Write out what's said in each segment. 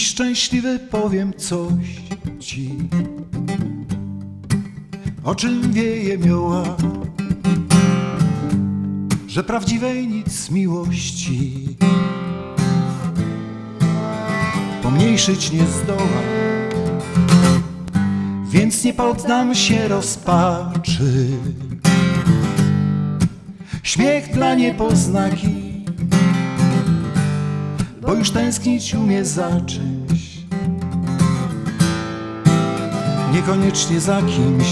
Szczęśliwy powiem coś ci, o czym wieje mioła, że prawdziwej nic miłości pomniejszyć nie zdoła. Więc nie poddam się rozpaczy. Śmiech dla niepoznaki, bo już tęsknić umie za czymś, niekoniecznie za kimś.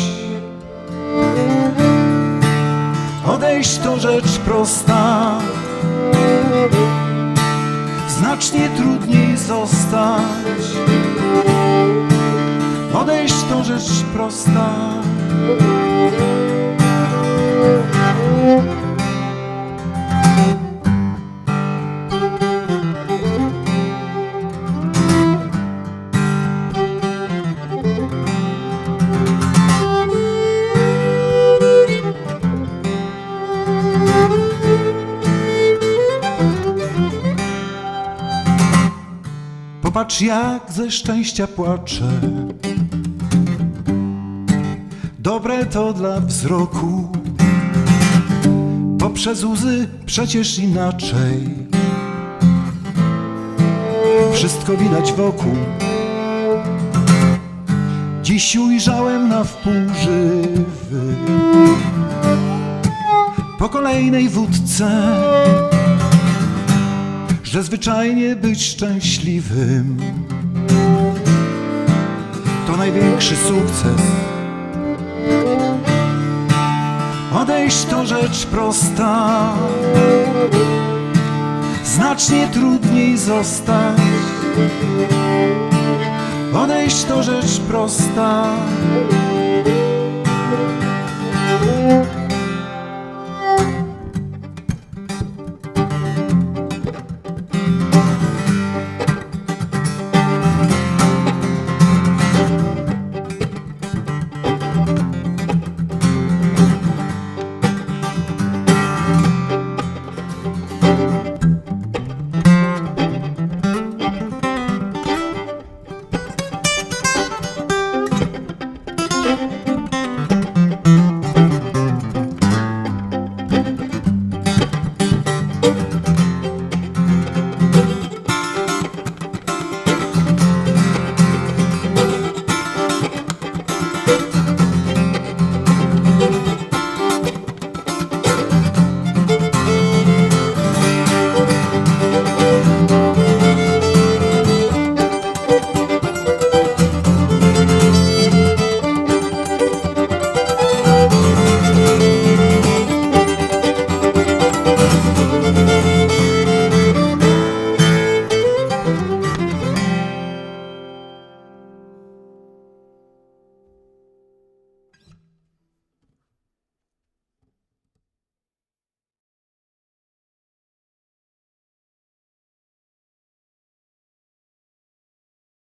Odejść to rzecz prosta, znacznie trudniej zostać. Odejść to rzecz prosta. Popatrz jak ze szczęścia płaczę. Dobre to dla wzroku Poprzez łzy przecież inaczej. Wszystko widać wokół. Dziś ujrzałem na wpół żywy. Po kolejnej wódce że zwyczajnie być szczęśliwym to największy sukces. Odejść to rzecz prosta, znacznie trudniej zostać. Odejść to rzecz prosta,